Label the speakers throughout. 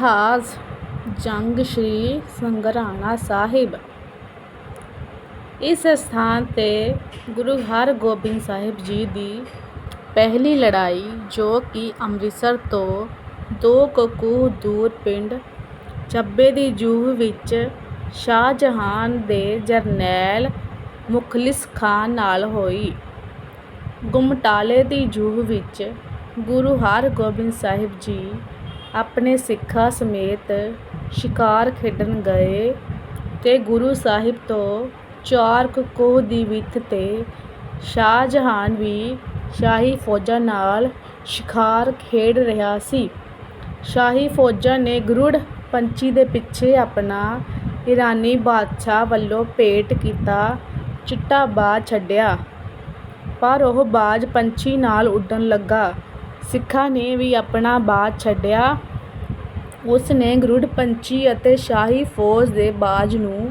Speaker 1: ਇਤਿਹਾਸ ਜੰਗ ਸ੍ਰੀ ਸੰਗਰਾਣਾ ਸਾਹਿਬ। ਇਸ ਸਥਾਨ 'ਤੇ ਗੁਰੂ ਹਰਗੋਬਿੰਦ ਸਾਹਿਬ ਜੀ ਦੀ ਪਹਿਲੀ ਲੜਾਈ, ਜੋ ਕਿ ਅੰਮ੍ਰਿਤਸਰ ਤੋਂ ਦੋ ਕੁ ਦੂਰ ਪਿੰਡ ਚੱਬੇ ਦੀ ਜੂਹ ਵਿੱਚ ਸ਼ਾਹਜਹਾਨ ਦੇ ਜਰਨੈਲ ਮੁਖਲਿਸ ਖਾਨ ਨਾਲ ਹੋਈ। ਗੁਮਟਾਲੇ ਦੀ ਜੂਹ ਵਿੱਚ ਗੁਰੂ ਹਰਗੋਬਿੰਦ ਸਾਹਿਬ ਜੀ ਆਪਣੇ ਸਿੱਖਾਂ ਸਮੇਤ ਸ਼ਿਕਾਰ ਖੇਡਣ ਗਏ ਤੇ ਗੁਰੂ ਸਾਹਿਬ ਤੋਂ ਚਾਰ ਕੁ ਕੋਹ ਦੀ ਵਿੱਥ 'ਤੇ ਸ਼ਾਹਜਹਾਨ ਵੀ ਸ਼ਾਹੀ ਫੌਜਾਂ ਨਾਲ ਸ਼ਿਕਾਰ ਖੇਡ ਰਿਹਾ ਸੀ। ਸ਼ਾਹੀ ਫੌਜਾਂ ਨੇ ਗਰੁੜ ਪੰਛੀ ਦੇ ਪਿੱਛੇ ਆਪਣਾ ਈਰਾਨੀ ਬਾਦਸ਼ਾਹ ਵੱਲੋਂ ਭੇਟ ਕੀਤਾ, ਚਿੱਟਾ ਬਾਜ਼ ਛੱਡਿਆ। ਪਰ ਉਹ ਬਾਜ਼ ਪੰਛੀ ਨਾਲ ਉੱਡਣ ਲੱਗਾ। ਸਿੱਖਾਂ ਨੇ ਵੀ ਆਪਣਾ ਬਾਜ਼ ਛੱਡਿਆ। ਉਸ ਨੇ ਗਰੁੜ ਪੰਛੀ ਅਤੇ ਸ਼ਾਹੀ ਫੌਜ ਦੇ ਬਾਜ਼ ਨੂੰ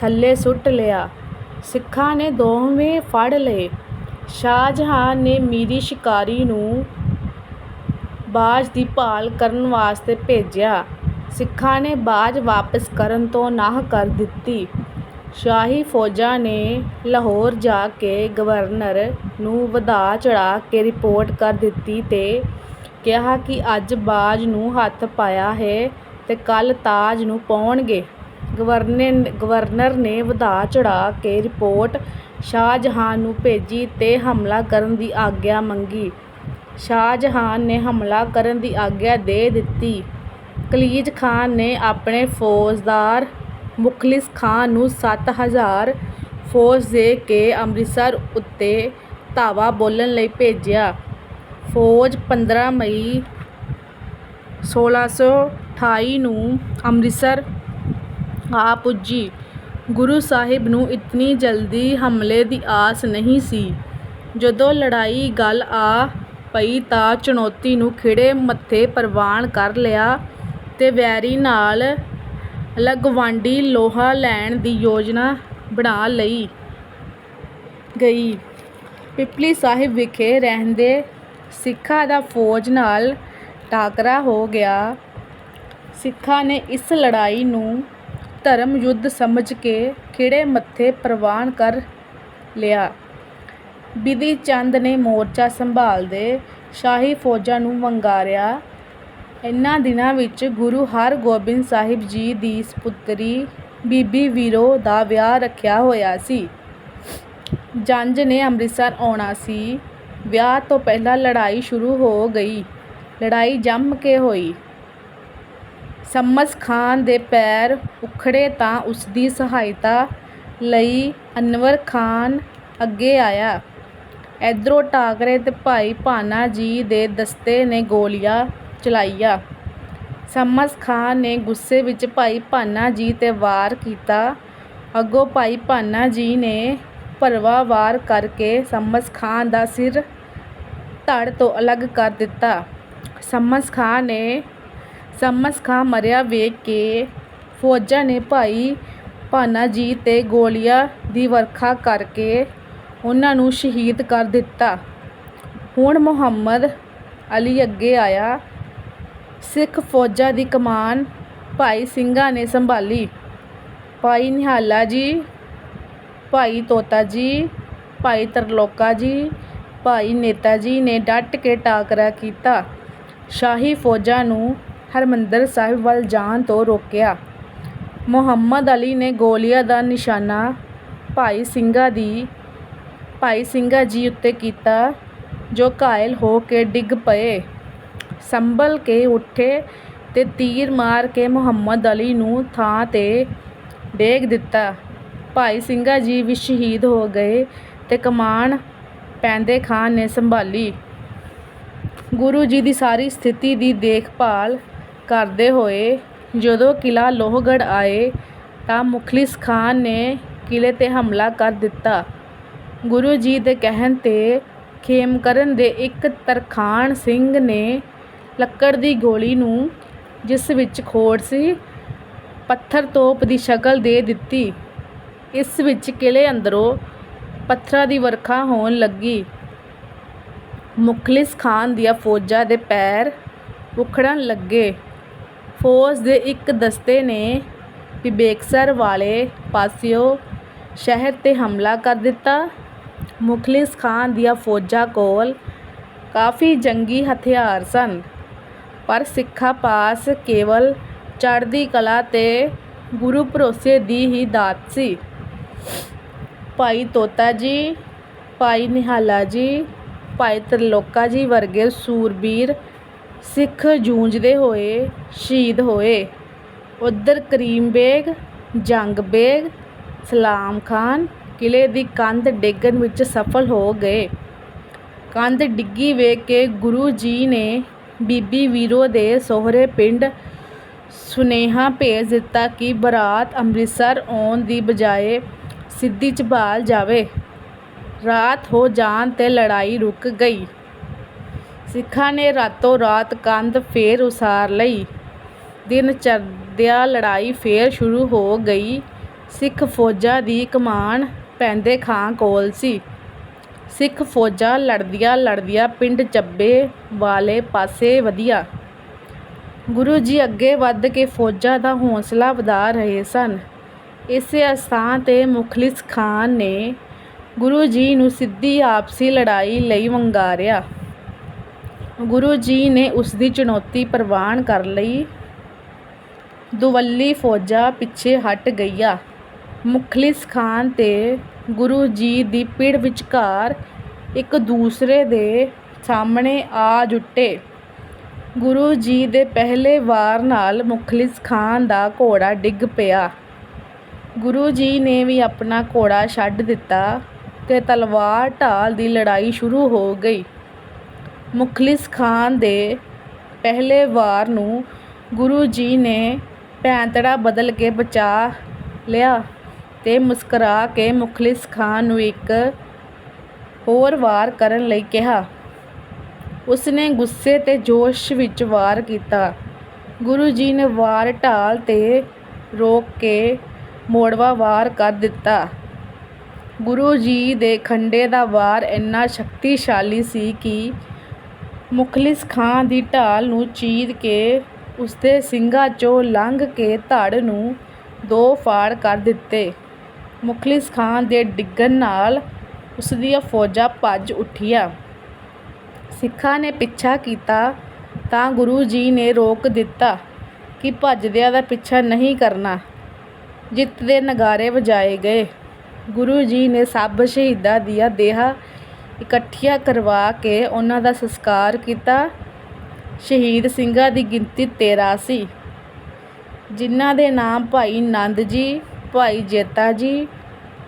Speaker 1: ਥੱਲੇ ਸੁੱਟ ਲਿਆ। ਸਿੱਖਾਂ ਨੇ ਦੋਵੇਂ ਫੜ ਲਏ। ਸ਼ਾਹਜਹਾਨ ਨੇ ਮੀਰੀ ਸ਼ਿਕਾਰੀ ਨੂੰ ਬਾਜ਼ ਦੀ ਭਾਲ ਕਰਨ ਵਾਸਤੇ ਭੇਜਿਆ। ਸਿੱਖਾਂ ਨੇ ਬਾਜ਼ ਵਾਪਸ ਕਰਨ ਤੋਂ ਨਾਂਹ ਕਰ ਦਿੱਤੀ। ਸ਼ਾਹੀ ਫੌਜਾਂ ਨੇ ਲਾਹੌਰ ਜਾ ਕੇ ਗਵਰਨਰ ਨੂੰ ਵਧਾ ਚੜ੍ਹਾ ਕੇ ਰਿਪੋਰਟ ਕਰ ਦਿੱਤੀ ਤੇ ਕਿਹਾ ਕਿ ਅੱਜ ਬਾਜ਼ ਨੂੰ ਹੱਥ ਪਾਇਆ ਹੈ ਤੇ ਕੱਲ੍ਹ ਤਾਜ ਨੂੰ ਪਾਉਣਗੇ। ਗਵਰਨਰ ਗਵਰਨਰ ਨੇ ਵਧਾ ਚੜ੍ਹਾ ਕੇ ਰਿਪੋਰਟ ਸ਼ਾਹਜਹਾਨ ਨੂੰ ਭੇਜੀ ਤੇ ਹਮਲਾ ਕਰਨ ਦੀ ਆਗਿਆ ਮੰਗੀ। ਸ਼ਾਹਜਹਾਨ ਨੇ ਹਮਲਾ ਕਰਨ ਦੀ ਆਗਿਆ ਦੇ ਦਿੱਤੀ। ਖਲੀਜ ਖਾਨ ਨੇ ਆਪਣੇ ਫੌਜਦਾਰ ਮੁਖਲਿਸ ਖਾਂ ਨੂੰ ਸੱਤ ਹਜ਼ਾਰ ਫੌਜ ਦੇ ਕੇ ਅੰਮ੍ਰਿਤਸਰ ਉੱਤੇ ਧਾਵਾ ਬੋਲਣ ਲਈ ਭੇਜਿਆ। ਫੌਜ 15 ਮਈ 1628 ਨੂੰ ਅੰਮ੍ਰਿਤਸਰ ਆ ਪੁੱਜੀ। ਗੁਰੂ ਸਾਹਿਬ ਨੂੰ ਇਤਨੀ ਜਲਦੀ ਹਮਲੇ ਦੀ ਆਸ ਨਹੀਂ ਸੀ। ਜਦੋਂ ਲੜਾਈ ਗੱਲ ਆ ਪਈ ਤਾਂ ਚੁਣੌਤੀ ਨੂੰ ਖਿੜੇ ਮੱਥੇ ਪ੍ਰਵਾਨ ਕਰ ਲਿਆ ਤੇ ਵੈਰੀ ਨਾਲ ਲਗਵਾਂਡੀ ਲੋਹਾ ਲੈਣ ਦੀ ਯੋਜਨਾ ਬਣਾ ਲਈ ਗਈ। ਪਿਪਲੀ ਸਾਹਿਬ ਵਿਖੇ ਰਹਿੰਦੇ ਸਿੱਖਾਂ ਦਾ ਫੌਜ ਨਾਲ ਟਾਕਰਾ ਹੋ ਗਿਆ। ਸਿੱਖਾਂ ਨੇ ਇਸ ਲੜਾਈ ਨੂੰ ਧਰਮ ਯੁੱਧ ਸਮਝ ਕੇ ਖਿੜੇ ਮੱਥੇ ਪ੍ਰਵਾਨ ਕਰ ਲਿਆ। ਬਿਧੀ ਚੰਦ ਨੇ ਮੋਰਚਾ ਸੰਭਾਲਦੇ ਸ਼ਾਹੀ ਫੌਜਾਂ ਨੂੰ ਵੰਗਾਰਿਆ। ਇਨ੍ਹਾਂ ਦਿਨਾਂ ਵਿੱਚ ਗੁਰੂ ਹਰਗੋਬਿੰਦ ਸਾਹਿਬ ਜੀ ਦੀ ਸਪੁੱਤਰੀ ਬੀਬੀ ਵੀਰੋ ਦਾ ਵਿਆਹ ਰੱਖਿਆ ਹੋਇਆ ਸੀ। ਜੰਝ ਨੇ ਅੰਮ੍ਰਿਤਸਰ ਆਉਣਾ ਸੀ। ਵਿਆਹ ਤੋਂ ਪਹਿਲਾਂ ਲੜਾਈ ਸ਼ੁਰੂ ਹੋ ਗਈ। ਲੜਾਈ ਜੰਮ ਕੇ ਹੋਈ। ਸ਼ਮਸ ਖਾਨ ਦੇ ਪੈਰ ਉਖੜੇ ਤਾਂ ਉਸਦੀ ਸਹਾਇਤਾ ਲਈ ਅਨਵਰ ਖਾਨ ਅੱਗੇ ਆਇਆ। ਇੱਧਰੋਂ ਟਾਕਰੇ ਤੇ ਭਾਈ ਭਾਨਾ ਜੀ ਦੇ ਦਸਤੇ ਨੇ ਗੋਲੀਆਂ ਚਲਾਈਆਂ ਸ਼ਮਸ ਖਾਂ ਨੇ ਗੁੱਸੇ ਵਿੱਚ ਭਾਈ ਭਾਨਾ ਜੀ 'ਤੇ ਵਾਰ ਕੀਤਾ। ਅੱਗੋਂ ਭਾਈ ਭਾਨਾ ਜੀ ਨੇ ਭਰਵਾਂ ਵਾਰ ਕਰਕੇ ਸ਼ਮਸ ਖਾਂ ਦਾ ਸਿਰ ਧੜ ਤੋਂ ਅਲੱਗ ਕਰ ਦਿੱਤਾ। ਸ਼ਮਸ ਖਾਂ ਨੇ, ਸ਼ਮਸ ਖਾਂ ਮਰਿਆ ਵੇਖ ਕੇ ਫੌਜਾਂ ਨੇ ਭਾਈ ਭਾਨਾ ਜੀ 'ਤੇ ਗੋਲੀਆਂ ਦੀ ਵਰਖਾ ਕਰਕੇ ਉਹਨਾਂ ਨੂੰ ਸ਼ਹੀਦ ਕਰ ਦਿੱਤਾ। ਹੁਣ ਮੁਹੰਮਦ ਅਲੀ ਅੱਗੇ ਆਇਆ। ਸਿੱਖ ਫੌਜਾਂ ਦੀ ਕਮਾਨ ਭਾਈ ਸਿੰਘਾਂ ਨੇ ਸੰਭਾਲੀ। ਭਾਈ ਨਿਹਾਲਾ ਜੀ, ਭਾਈ ਤੋਤਾ ਜੀ, ਭਾਈ ਤਰਲੋਕਾ ਜੀ, ਭਾਈ ਨੇਤਾ ਜੀ ਨੇ ਡਟ ਕੇ ਟਾਕਰਾ ਕੀਤਾ। ਸ਼ਾਹੀ ਫੌਜਾਂ ਨੂੰ ਹਰਮੰਦਰ ਸਾਹਿਬ ਵੱਲ ਜਾਣ ਤੋਂ ਰੋਕਿਆ। ਮੁਹੰਮਦ ਅਲੀ ਨੇ ਗੋਲੀਆਂ ਦਾ ਨਿਸ਼ਾਨਾ ਭਾਈ ਸਿੰਘਾਂ ਦੀ, ਭਾਈ ਸਿੰਘਾਂ ਜੀ ਉੱਤੇ ਕੀਤਾ, ਜੋ ਘਾਇਲ ਹੋ ਕੇ ਡਿੱਗ ਪਏ। ਸੰਭਲ ਕੇ ਉੱਠੇ ਤੇ ਤੀਰ ਮਾਰ ਕੇ ਮੁਹੰਮਦ ਅਲੀ ਨੂੰ ਥਾਂ 'ਤੇ ਡੇਗ ਦਿੱਤਾ। ਭਾਈ ਸਿੰਘਾਂ ਜੀ ਵੀ ਸ਼ਹੀਦ ਹੋ ਗਏ ਤੇ ਕਮਾਨ ਪੈਂਦੇ ਖਾਨ ਨੇ ਸੰਭਾਲੀ। ਗੁਰੂ ਜੀ ਦੀ ਸਾਰੀ ਸਥਿਤੀ ਦੀ ਦੇਖਭਾਲ ਕਰਦੇ ਹੋਏ ਜਦੋਂ ਕਿਲ੍ਹਾ ਲੋਹਗੜ੍ਹ ਆਏ ਤਾਂ ਮੁਖਲਿਸ ਖਾਨ ਨੇ ਕਿਲ੍ਹੇ 'ਤੇ ਹਮਲਾ ਕਰ ਦਿੱਤਾ। ਗੁਰੂ ਜੀ ਦੇ ਕਹਿਣ 'ਤੇ ਖੇਮਕਰਨ ਦੇ ਇੱਕ ਤਰਖਾਣ ਸਿੰਘ ਨੇ ਲੱਕੜ ਦੀ ਗੋਲੀ ਨੂੰ ਜਿਸ ਵਿੱਚ ਖੋੜ ਸੀ ਪੱਥਰ ਤੋਪ ਦੀ ਸ਼ਕਲ ਦੇ ਦਿੱਤੀ। ਇਸ ਵਿੱਚ ਕਿਲ੍ਹੇ ਅੰਦਰੋਂ ਪੱਥਰਾਂ ਦੀ ਵਰਖਾ ਹੋਣ ਲੱਗੀ। ਮੁਖਲਿਸ ਖਾਨ ਦੀਆਂ ਫੌਜਾਂ ਦੇ ਪੈਰ ਉਖੜਨ ਲੱਗੇ। ਫੌਜ ਦੇ ਇੱਕ ਦਸਤੇ ਨੇ ਬਿਬੇਕਸਰ ਵਾਲੇ ਪਾਸਿਓਂ ਸ਼ਹਿਰ 'ਤੇ ਹਮਲਾ ਕਰ ਦਿੱਤਾ। ਮੁਖ਼ਲਿਸ ਖ਼ਾਨ ਦੀਆਂ ਫੌਜਾਂ ਕੋਲ ਕਾਫ਼ੀ ਜੰਗੀ ਹਥਿਆਰ ਸਨ, ਪਰ ਸਿੱਖਾਂ ਪਾਸ ਕੇਵਲ ਚੜ੍ਹਦੀ ਕਲਾ ਤੇ ਗੁਰੂ ਭਰੋਸੇ ਦੀ ਹੀ ਦਾਤ ਸੀ। ਭਾਈ ਤੋਤਾ ਜੀ, ਭਾਈ ਨਿਹਾਲਾ ਜੀ, ਭਾਈ ਤ੍ਰਿਲੋਕਾ ਜੀ ਵਰਗੇ ਸੂਰਬੀਰ ਸਿੱਖ ਜੂਝਦੇ ਹੋਏ ਸ਼ਹੀਦ ਹੋਏ। ਉੱਧਰ ਕਰੀਮ ਬੇਗ, ਜੰਗ ਬੇਗ, ਸਲਾਮ ਖ਼ਾਨ ਕਿਲ੍ਹੇ ਦੀ ਕੰਧ ਡੇਗਣ ਵਿੱਚ ਸਫ਼ਲ ਹੋ ਗਏ। ਕੰਧ ਡਿੱਗੀ ਵੇਖ ਕੇ ਗੁਰੂ ਜੀ ਨੇ ਬੀਬੀ ਵੀਰੋ ਦੇ ਸਹੁਰੇ ਪਿੰਡ ਸੁਨੇਹਾ ਭੇਜ ਦਿੱਤਾ ਕਿ ਬਰਾਤ ਅੰਮ੍ਰਿਤਸਰ ਆਉਣ ਦੀ ਬਜਾਏ ਸਿੱਧੀ ਝਬਾਲ ਜਾਵੇ। ਰਾਤ ਹੋ ਜਾਣ 'ਤੇ ਲੜਾਈ ਰੁਕ ਗਈ। ਸਿੱਖਾਂ ਨੇ ਰਾਤੋਂ ਰਾਤ ਕੰਧ ਫੇਰ ਉਸਾਰ ਲਈ। ਦਿਨ ਚੜ੍ਹਦਿਆਂ ਲੜਾਈ ਫੇਰ ਸ਼ੁਰੂ ਹੋ ਗਈ। ਸਿੱਖ ਫੌਜਾਂ ਦੀ ਕਮਾਨ ਪੈਂਦੇ ਖਾਂ ਕੋਲ ਸੀ। ਸਿੱਖ ਫੌਜਾਂ ਲੜਦੀਆਂ-ਲੜਦੀਆਂ ਪਿੰਡ ਚੱਬੇ ਵਾਲੇ ਪਾਸੇ ਵਧੀਆਂ। ਗੁਰੂ ਜੀ ਅੱਗੇ ਵਧ ਕੇ ਫੌਜਾਂ ਦਾ ਹੌਸਲਾ ਵਧਾ ਰਹੇ ਸਨ। ਇਸੇ ਅਸਥਾਨ 'ਤੇ ਮੁਖ਼ਲਿਸ ਖ਼ਾਨ ਨੇ ਗੁਰੂ ਜੀ ਨੂੰ ਸਿੱਧੀ ਆਪਸੀ ਲੜਾਈ ਲਈ ਵੰਗਾਰਿਆ। ਗੁਰੂ ਜੀ ਨੇ ਉਸਦੀ ਚੁਣੌਤੀ ਪ੍ਰਵਾਨ ਕਰ ਲਈ। ਦੁਵੱਲੀ ਫੌਜਾਂ ਪਿੱਛੇ ਹਟ ਗਈਆਂ। ਮੁਖ਼ਲਿਸ ਖ਼ਾਨ ਤੇ ਗੁਰੂ ਜੀ ਦੀ ਪਿੜ ਵਿਚਕਾਰ ਇੱਕ ਦੂਸਰੇ ਦੇ ਸਾਹਮਣੇ ਆ ਜੁਟੇ। ਗੁਰੂ ਜੀ ਦੇ ਪਹਿਲੇ ਵਾਰ ਨਾਲ ਮੁਖ਼ਲਿਸ ਖ਼ਾਨ ਦਾ ਘੋੜਾ ਡਿੱਗ ਪਿਆ। ਗੁਰੂ ਜੀ ਨੇ ਵੀ ਆਪਣਾ ਘੋੜਾ ਛੱਡ ਦਿੱਤਾ ਤੇ ਤਲਵਾਰ ਢਾਲ ਦੀ ਲੜਾਈ ਸ਼ੁਰੂ ਹੋ ਗਈ। ਮੁਖ਼ਲਿਸ ਖ਼ਾਨ ਦੇ ਪਹਿਲੇ ਵਾਰ ਨੂੰ ਗੁਰੂ ਜੀ ਨੇ ਭੈਂਤੜਾ ਬਦਲ ਕੇ ਬਚਾ ਲਿਆ ਤੇ ਮੁਸਕਰਾ ਕੇ ਮੁਖ਼ਲਿਸ ਖ਼ਾਨ ਨੂੰ ਇੱਕ ਹੋਰ ਵਾਰ ਕਰਨ ਲਈ ਕਿਹਾ। ਉਸਨੇ ਗੁੱਸੇ ਤੇ ਜੋਸ਼ ਵਿੱਚ ਵਾਰ ਕੀਤਾ। ਗੁਰੂ ਜੀ ਨੇ ਵਾਰ ਢਾਲ 'ਤੇ ਰੋਕ ਕੇ ਮੋੜਵਾਂ ਵਾਰ ਕਰ ਦਿੱਤਾ। ਗੁਰੂ ਜੀ ਦੇ ਖੰਡੇ ਦਾ ਵਾਰ ਏਨਾ ਸ਼ਕਤੀਸ਼ਾਲੀ ਸੀ ਕਿ ਮੁਖ਼ਲਿਸ ਖਾਂ ਦੀ ਢਾਲ ਨੂੰ ਚੀਰ ਕੇ ਉਸਦੇ ਸਿੰਗਾਂ 'ਚੋਂ ਲੰਘ ਕੇ ਧੜ ਨੂੰ ਦੋ ਫਾੜ ਕਰ ਦਿੱਤੇ। ਮੁਖ਼ਲਿਸ ਖ਼ਾਨ ਦੇ ਡਿੱਗਣ ਨਾਲ ਉਸ ਦੀਆਂ ਫੌਜਾਂ ਭੱਜ ਉੱਠੀਆਂ। ਸਿੱਖਾਂ ਨੇ ਪਿੱਛਾ ਕੀਤਾ ਤਾਂ ਗੁਰੂ ਜੀ ਨੇ ਰੋਕ ਦਿੱਤਾ ਕਿ ਭੱਜਦਿਆਂ ਦਾ ਪਿੱਛਾ ਨਹੀਂ ਕਰਨਾ। ਜਿੱਤ ਦੇ ਨਗਾਰੇ ਵਜਾਏ ਗਏ। ਗੁਰੂ ਜੀ ਨੇ ਸਭ ਸ਼ਹੀਦਾਂ ਦੀਆਂ ਦੇਹਾਂ ਇਕੱਠੀਆਂ ਕਰਵਾ ਕੇ ਉਨ੍ਹਾਂ ਦਾ ਸਸਕਾਰ ਕੀਤਾ। ਸ਼ਹੀਦ ਸਿੰਘਾਂ ਦੀ ਗਿਣਤੀ ਤੇਰ੍ਹਾਂ ਸੀ, ਜਿਨ੍ਹਾਂ ਦੇ ਨਾਮ ਭਾਈ ਨੰਦ ਜੀ, ਭਾਈ ਜੇਤਾ ਜੀ,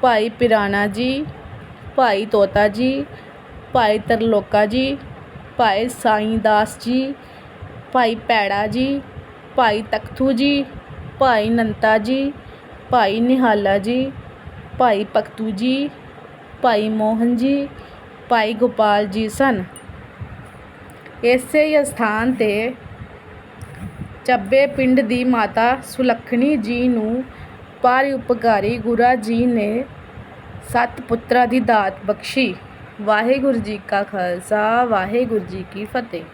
Speaker 1: ਭਾਈ ਪਿਰਾਣਾ ਜੀ, ਭਾਈ ਤੋਤਾ ਜੀ, ਭਾਈ ਤਰਲੋਕਾ ਜੀ, ਭਾਈ ਸਾਈਂ ਦਾਸ ਜੀ, ਭਾਈ ਭੈੜਾ ਜੀ, ਭਾਈ ਤਖਤੂ ਜੀ, ਭਾਈ ਨੰਤਾ ਜੀ, ਭਾਈ ਨਿਹਾਲਾ ਜੀ, ਭਾਈ ਭਗਤੂ ਜੀ, ਭਾਈ ਮੋਹਨ ਜੀ, ਭਾਈ ਗੋਪਾਲ ਜੀ ਸਨ। ਇਸੇ ਹੀ ਅਸਥਾਨ 'ਤੇ ਚੱਬੇ ਪਿੰਡ ਦੀ ਮਾਤਾ ਸੁਲੱਖਣੀ ਜੀ ਨੂੰ ਭਾਰੀ ਉਪਕਾਰੀ ਗੁਰੂ ਜੀ ਨੇ ਸੱਤ ਪੁੱਤਰਾਂ ਦੀ ਦਾਤ ਬਖ਼ਸ਼ੀ। ਵਾਹਿਗੁਰੂ ਜੀ ਕਾ ਖ਼ਾਲਸਾ, ਵਾਹਿਗੁਰੂ ਜੀ ਕੀ ਫ਼ਤਿਹ।